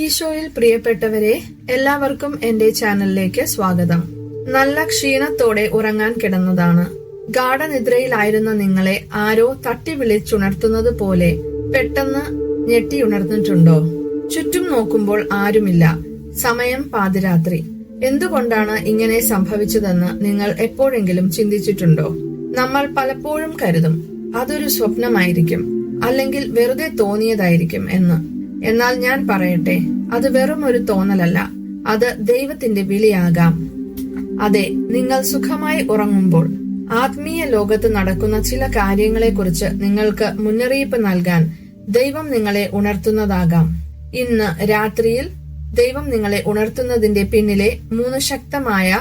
ഈശോയിൽ പ്രിയപ്പെട്ടവരെ എല്ലാവർക്കും എന്റെ ചാനലിലേക്ക് സ്വാഗതം. നല്ല ക്ഷീണത്തോടെ ഉറങ്ങാൻ കിടന്നതാണ്. ഗാഠനിദ്രയിലായിരുന്ന നിങ്ങളെ ആരോ തട്ടി വിളിച്ചുണർത്തുന്നത് പോലെ പെട്ടെന്ന് ഞെട്ടിയുണർന്നിട്ടുണ്ടോ? ചുറ്റും നോക്കുമ്പോൾ ആരുമില്ല. സമയം പാതിരാത്രി. എന്തുകൊണ്ടാണ് ഇങ്ങനെ സംഭവിച്ചതെന്ന് നിങ്ങൾ എപ്പോഴെങ്കിലും ചിന്തിച്ചിട്ടുണ്ടോ? നമ്മൾ പലപ്പോഴും കരുതും അതൊരു സ്വപ്നമായിരിക്കും അല്ലെങ്കിൽ വെറുതെ തോന്നിയതായിരിക്കും എന്ന്. എന്നാൽ ഞാൻ പറയട്ടെ അത് വെറും ഒരു തോന്നലല്ല. അത് ദൈവത്തിന്റെ വിളിയാകാം. അതെ നിങ്ങൾ സുഖമായി ഉറങ്ങുമ്പോൾ ആത്മീയ ലോകത്ത് നടക്കുന്ന ചില കാര്യങ്ങളെക്കുറിച്ച് നിങ്ങൾക്ക് മുന്നറിയിപ്പ് നൽകാൻ ദൈവം നിങ്ങളെ ഉണർത്തുന്നതാകാം. ഇന്ന് രാത്രിയിൽ ദൈവം നിങ്ങളെ ഉണർത്തുന്നതിന്റെ പിന്നിലെ മൂന്ന് ശക്തമായ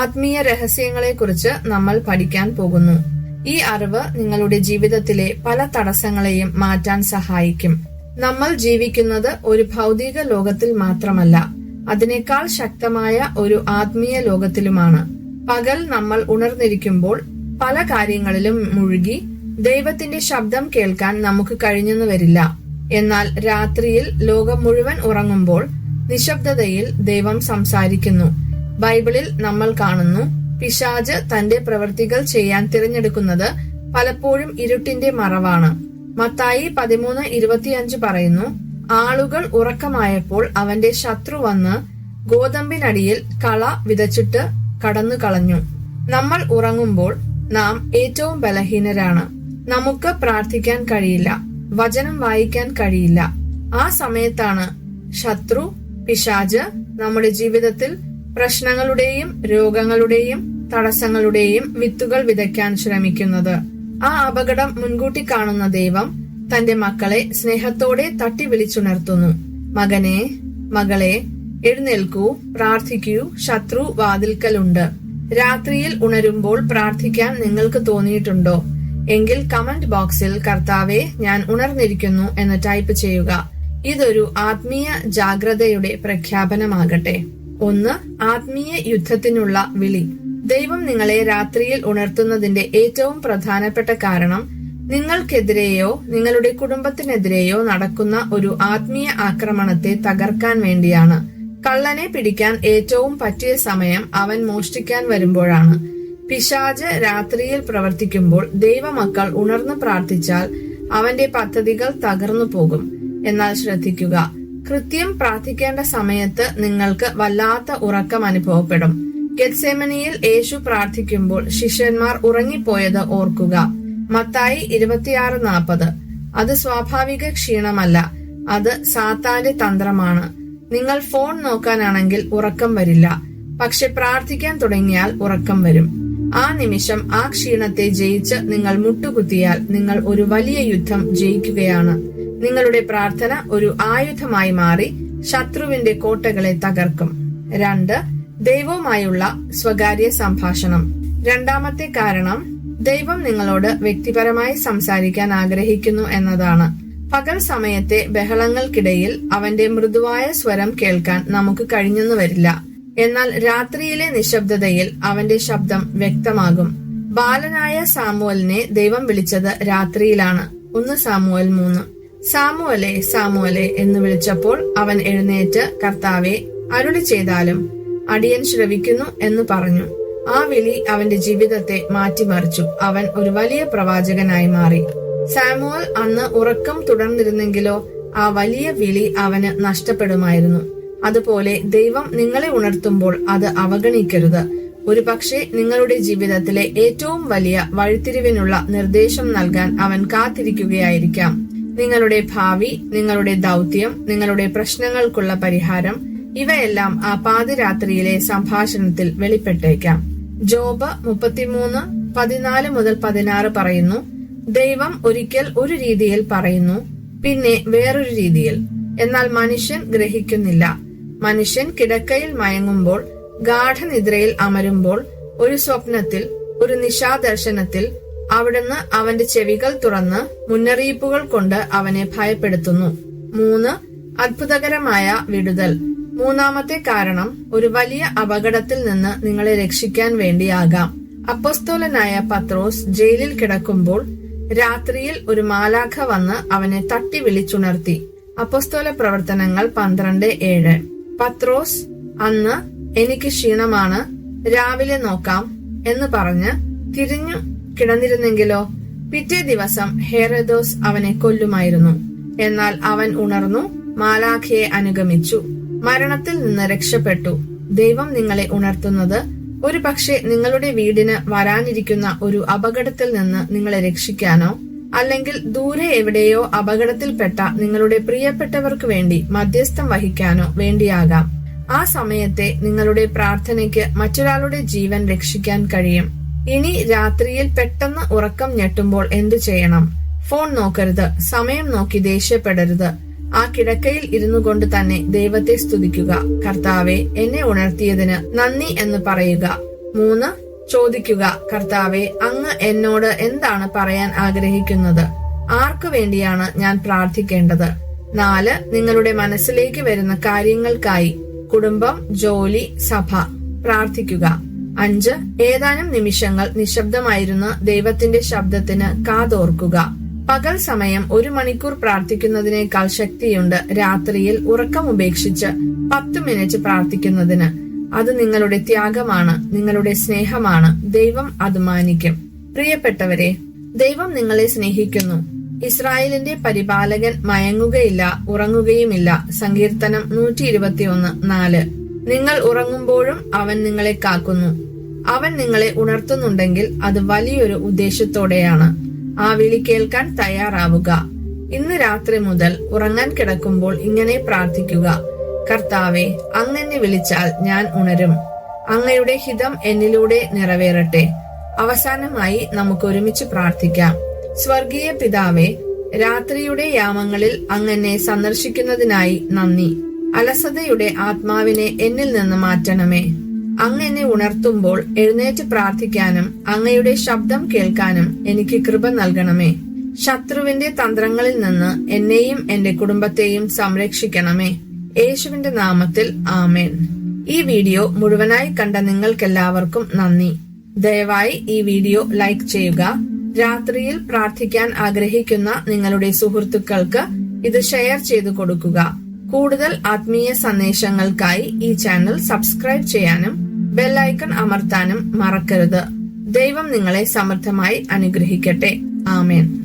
ആത്മീയ രഹസ്യങ്ങളെക്കുറിച്ച് നമ്മൾ പഠിക്കാൻ പോകുന്നു. ഈ അറിവ് നിങ്ങളുടെ ജീവിതത്തിലെ പല തടസ്സങ്ങളെയും മാറ്റാൻ സഹായിക്കും. നമ്മൾ ജീവിക്കുന്നത് ഒരു ഭൗതിക ലോകത്തിൽ മാത്രമല്ല അതിനേക്കാൾ ശക്തമായ ഒരു ആത്മീയ ലോകത്തിലുമാണ്. പകൽ നമ്മൾ ഉണർന്നിരിക്കുമ്പോൾ പല കാര്യങ്ങളിലും മുഴുകി ദൈവത്തിന്റെ ശബ്ദം കേൾക്കാൻ നമുക്ക് കഴിഞ്ഞെന്ന് വരില്ല. എന്നാൽ രാത്രിയിൽ ലോകം മുഴുവൻ ഉറങ്ങുമ്പോൾ നിശബ്ദതയിൽ ദൈവം സംസാരിക്കുന്നു. ബൈബിളിൽ നമ്മൾ കാണുന്നു പിശാജ് തന്റെ പ്രവൃത്തികൾ ചെയ്യാൻ തിരഞ്ഞെടുക്കുന്നത് പലപ്പോഴും ഇരുട്ടിന്റെ മറവാണ്. മത്തായി പതിമൂന്ന് ഇരുപത്തിയഞ്ച് പറയുന്നു ആളുകൾ ഉറക്കമായപ്പോൾ അവന്റെ ശത്രു വന്ന് ഗോതമ്പിനടിയിൽ കള വിതച്ചിട്ട് കടന്നു കളഞ്ഞു. നമ്മൾ ഉറങ്ങുമ്പോൾ നാം ഏറ്റവും ബലഹീനരാണ്. നമുക്ക് പ്രാർത്ഥിക്കാൻ കഴിയില്ല വചനം വായിക്കാൻ കഴിയില്ല. ആ സമയത്താണ് ശത്രു പിശാജ് നമ്മുടെ ജീവിതത്തിൽ പ്രശ്നങ്ങളുടെയും രോഗങ്ങളുടെയും തടസ്സങ്ങളുടെയും വിത്തുകൾ വിതയ്ക്കാൻ ശ്രമിക്കുന്നത്. ആ അപകടം മുൻകൂട്ടി കാണുന്ന ദൈവം തന്റെ മക്കളെ സ്നേഹത്തോടെ തട്ടി വിളിച്ചുണർത്തുന്നു. മകനെ മകളെ എഴുന്നേൽക്കൂ പ്രാർത്ഥിക്കൂ ശത്രു വാതിൽക്കലുണ്ട്. രാത്രിയിൽ ഉണരുമ്പോൾ പ്രാർത്ഥിക്കാൻ നിങ്ങൾക്ക് തോന്നിയിട്ടുണ്ടോ? എങ്കിൽ കമന്റ് ബോക്സിൽ കർത്താവെ ഞാൻ ഉണർന്നിരിക്കുന്നു എന്ന് ടൈപ്പ് ചെയ്യുക. ഇതൊരു ആത്മീയ ജാഗ്രതയുടെ പ്രഖ്യാപനമാകട്ടെ. ഒന്ന് ആത്മീയ യുദ്ധത്തിനുള്ള വിളി. ദൈവം നിങ്ങളെ രാത്രിയിൽ ഉണർത്തുന്നതിന്റെ ഏറ്റവും പ്രധാനപ്പെട്ട കാരണം നിങ്ങൾക്കെതിരെയോ നിങ്ങളുടെ കുടുംബത്തിനെതിരെയോ നടക്കുന്ന ഒരു ആത്മീയ ആക്രമണത്തെ തകർക്കാൻ വേണ്ടിയാണ്. കള്ളനെ പിടിക്കാൻ ഏറ്റവും പറ്റിയ സമയം അവൻ മോഷ്ടിക്കാൻ വരുമ്പോഴാണ്. പിശാജ് രാത്രിയിൽ പ്രവർത്തിക്കുമ്പോൾ ദൈവമക്കൾ ഉണർന്നു പ്രാർത്ഥിച്ചാൽ അവന്റെ പദ്ധതികൾ തകർന്നു പോകും. എന്നാൽ ശ്രദ്ധിക്കുക കൃത്യം പ്രാർത്ഥിക്കേണ്ട സമയത്ത് നിങ്ങൾക്ക് വല്ലാത്ത ഉറക്കം അനുഭവപ്പെടും. ഗെത്സെമനിയിൽ യേശു പ്രാർത്ഥിക്കുമ്പോൾ ശിഷ്യന്മാർ ഉറങ്ങിപ്പോയത് ഓർക്കുക. മത്തായി ഇരുപത്തിയാറ് നാൽപ്പത്. അത് സ്വാഭാവിക ക്ഷീണമല്ല അത് സാത്താന്റെ തന്ത്രമാണ്. നിങ്ങൾ ഫോൺ നോക്കാനാണെങ്കിൽ ഉറക്കം വരില്ല പക്ഷെ പ്രാർത്ഥിക്കാൻ തുടങ്ങിയാൽ ഉറക്കം വരും. ആ നിമിഷം ആ ക്ഷീണത്തെ ജയിച്ച് നിങ്ങൾ മുട്ടുകുത്തിയാൽ നിങ്ങൾ ഒരു വലിയ യുദ്ധം ജയിക്കുകയാണ്. നിങ്ങളുടെ പ്രാർത്ഥന ഒരു ആയുധമായി മാറി ശത്രുവിന്റെ കോട്ടകളെ തകർക്കും. രണ്ട് ദൈവവുമായുള്ള സ്വകാര്യ സംഭാഷണം. രണ്ടാമത്തെ കാരണം ദൈവം നിങ്ങളോട് വ്യക്തിപരമായി സംസാരിക്കാൻ ആഗ്രഹിക്കുന്നു എന്നതാണ്. പകൽ സമയത്തെ ബഹളങ്ങൾക്കിടയിൽ അവന്റെ മൃദുവായ സ്വരം കേൾക്കാൻ നമുക്ക് കഴിഞ്ഞെന്നു വരില്ല. എന്നാൽ രാത്രിയിലെ നിശബ്ദതയിൽ അവന്റെ ശബ്ദം വ്യക്തമാകും. ബാലനായ സാമുവലിനെ ദൈവം വിളിച്ചത് രാത്രിയിലാണ്. ഒന്ന് സാമുവൽ മൂന്ന്. സാമുവലെ സാമുവലെ എന്ന് വിളിച്ചപ്പോൾ അവൻ എഴുന്നേറ്റ് കർത്താവെ അരുളി ചെയ്താലും അടിയൻ ശ്രവിക്കുന്നു എന്ന് പറഞ്ഞു. ആ വിളി അവന്റെ ജീവിതത്തെ മാറ്റിമറിച്ചു. അവൻ ഒരു വലിയ പ്രവാചകനായി മാറി. സാമുവൽ അന്ന് ഉറക്കം തുടർന്നിരുന്നെങ്കിലോ ആ വലിയ വിളി അവന് നഷ്ടപ്പെടുമായിരുന്നു. അതുപോലെ ദൈവം നിങ്ങളെ ഉണർത്തുമ്പോൾ അത് അവഗണിക്കരുത്. ഒരു പക്ഷേ നിങ്ങളുടെ ജീവിതത്തിലെ ഏറ്റവും വലിയ വഴിത്തിരിവിനുള്ള നിർദ്ദേശം നൽകാൻ അവൻ കാത്തിരിക്കുകയായിരിക്കാം. നിങ്ങളുടെ ഭാവി നിങ്ങളുടെ ദൗത്യം നിങ്ങളുടെ പ്രശ്നങ്ങൾക്കുള്ള പരിഹാരം ഇവയെല്ലാം ആ പാതിരാത്രിയിലെ സംഭാഷണത്തിൽ വെളിപ്പെട്ടേക്കാം. ജോബ് മുപ്പത്തിമൂന്ന് പതിനാല് മുതൽ പതിനാറ് പറയുന്നു. ദൈവം ഒരിക്കൽ ഒരു രീതിയിൽ പറയുന്നു പിന്നെ വേറൊരു രീതിയിൽ. എന്നാൽ മനുഷ്യൻ ഗ്രഹിക്കുന്നില്ല. മനുഷ്യൻ കിടക്കയിൽ മയങ്ങുമ്പോൾ ഗാഠനിദ്രയിൽ അമരുമ്പോൾ ഒരു സ്വപ്നത്തിൽ ഒരു നിശാദർശനത്തിൽ അവിടുന്ന് അവന്റെ ചെവികൾ തുറന്ന് മുന്നറിയിപ്പുകൾ കൊണ്ട് അവനെ ഭയപ്പെടുത്തുന്നു. മൂന്ന് അത്ഭുതകരമായ വിടുതൽ. മൂന്നാമത്തെ കാരണം ഒരു വലിയ അപകടത്തിൽ നിന്ന് നിങ്ങളെ രക്ഷിക്കാൻ വേണ്ടിയാകാം. അപ്പസ്തോലനായ പത്രോസ് ജയിലിൽ കിടക്കുമ്പോൾ രാത്രിയിൽ ഒരു മാലാഖ വന്ന് അവനെ തട്ടി വിളിച്ചുണർത്തി. അപ്പസ്തോല പ്രവർത്തനങ്ങൾ പന്ത്രണ്ട് ഏഴ്. പത്രോസ് അന്ന് എനിക്ക് ക്ഷീണമാണ് രാവിലെ നോക്കാം എന്ന് പറഞ്ഞ് തിരിഞ്ഞു കിടന്നിരുന്നെങ്കിലോ? പിറ്റേ ദിവസം ഹേറദോസ് അവനെ കൊല്ലുമായിരുന്നു. എന്നാൽ അവൻ ഉണർന്നു മാലാഖയെ അനുഗമിച്ചു. മരണത്തിൽ നിന്ന് രക്ഷപ്പെട്ടു. ദൈവം നിങ്ങളെ ഉണർത്തുന്നത് ഒരു പക്ഷേ നിങ്ങളുടെ വീടിന് വരാനിരിക്കുന്ന ഒരു അപകടത്തിൽ നിന്ന് നിങ്ങളെ രക്ഷിക്കാനോ അല്ലെങ്കിൽ ദൂരെ എവിടെയോ അപകടത്തിൽപ്പെട്ട നിങ്ങളുടെ പ്രിയപ്പെട്ടവർക്ക് വേണ്ടി മധ്യസ്ഥം വഹിക്കാനോ വേണ്ടിയാകാം. ആ സമയത്തെ നിങ്ങളുടെ പ്രാർത്ഥനയ്ക്ക് മറ്റൊരാളുടെ ജീവൻ രക്ഷിക്കാൻ കഴിയും. ഇനി രാത്രിയിൽ പെട്ടെന്ന് ഉറക്കം ഞെട്ടുമ്പോൾ എന്തു ചെയ്യണം? ഫോൺ നോക്കരുത് സമയം നോക്കി ദേഷ്യപ്പെടരുത്. ആ കിടക്കയിൽ ഇരുന്നു കൊണ്ട് തന്നെ ദൈവത്തെ സ്തുതിക്കുക. കർത്താവെ എന്നെ ഉണർത്തിയതിന് നന്ദി എന്ന് പറയുക. മൂന്ന് ചോദിക്കുക. കർത്താവെ അങ്ങ് എന്നോട് എന്താണ് പറയാൻ ആഗ്രഹിക്കുന്നത്? ആർക്കു വേണ്ടിയാണ് ഞാൻ പ്രാർത്ഥിക്കേണ്ടത്? നാല് നിങ്ങളുടെ മനസ്സിലേക്ക് വരുന്ന കാര്യങ്ങൾക്കായി കുടുംബം ജോലി സഭ പ്രാർത്ഥിക്കുക. അഞ്ച് ഏതാനും നിമിഷങ്ങൾ നിശബ്ദമായിരുന്ന ദൈവത്തിന്റെ ശബ്ദത്തിന് കാതോർക്കുക. പകൽ സമയം ഒരു മണിക്കൂർ പ്രാർത്ഥിക്കുന്നതിനേക്കാൾ ശക്തിയുണ്ട്. രാത്രിയിൽ ഉറക്കം ഉപേക്ഷിച്ച് പത്ത് മിനിറ്റ് പ്രാർത്ഥിക്കുന്നതിന്. അത് നിങ്ങളുടെ ത്യാഗമാണ് നിങ്ങളുടെ സ്നേഹമാണ്. ദൈവം അത് മാനിക്കും. പ്രിയപ്പെട്ടവരെ ദൈവം നിങ്ങളെ സ്നേഹിക്കുന്നു. ഇസ്രായേലിന്റെ പരിപാലകൻ മയങ്ങുകയില്ല ഉറങ്ങുകയുമില്ല. സങ്കീർത്തനം നൂറ്റി ഇരുപത്തിയൊന്ന് നാല്. നിങ്ങൾ ഉറങ്ങുമ്പോഴും അവൻ നിങ്ങളെ കാക്കുന്നു. അവൻ നിങ്ങളെ ഉണർത്തുന്നുണ്ടെങ്കിൽ അത് വലിയൊരു ഉദ്ദേശത്തോടെയാണ്. ആ വിളി കേൾക്കാൻ തയ്യാറാവുക. ഇന്ന് രാത്രി മുതൽ ഉറങ്ങാൻ കിടക്കുമ്പോൾ ഇങ്ങനെ പ്രാർത്ഥിക്കുക. കർത്താവെ അങ്ങനെ വിളിച്ചാൽ ഞാൻ ഉണരും. അങ്ങയുടെ ഹിതം എന്നിലൂടെ നിറവേറട്ടെ. അവസാനമായി നമുക്ക് ഒരുമിച്ച് പ്രാർത്ഥിക്കാം. സ്വർഗീയ പിതാവെ രാത്രിയുടെ യാമങ്ങളിൽ അങ്ങനെ സന്ദർശിക്കുന്നതിനായി നന്ദി. അലസതയുടെ ആത്മാവിനെ എന്നിൽ നിന്ന് മാറ്റണമേ. അങ്ങ് എന്നെ ഉണർത്തുമ്പോൾ എഴുന്നേറ്റ് പ്രാർത്ഥിക്കാനും അങ്ങയുടെ ശബ്ദം കേൾക്കാനും എനിക്ക് കൃപ നൽകണമേ. ശത്രുവിന്റെ തന്ത്രങ്ങളിൽ നിന്ന് എന്നെയും എന്റെ കുടുംബത്തെയും സംരക്ഷിക്കണമേ. യേശുവിന്റെ നാമത്തിൽ ആമേൻ. ഈ വീഡിയോ മുഴുവനായി കണ്ട നിങ്ങൾക്കെല്ലാവർക്കും നന്ദി. ദയവായി ഈ വീഡിയോ ലൈക്ക് ചെയ്യുക. രാത്രിയിൽ പ്രാർത്ഥിക്കാൻ ആഗ്രഹിക്കുന്ന നിങ്ങളുടെ സുഹൃത്തുക്കൾക്ക് ഇത് ഷെയർ ചെയ്തു കൊടുക്കുക. കൂടുതൽ ആത്മീയ സന്ദേശങ്ങൾക്കായി ഈ ചാനൽ സബ്സ്ക്രൈബ് ചെയ്യാനും ബെല്ലൈക്കൺ അമർത്താനും മറക്കരുത്. ദൈവം നിങ്ങളെ സമൃദ്ധമായി അനുഗ്രഹിക്കട്ടെ. ആമേൻ.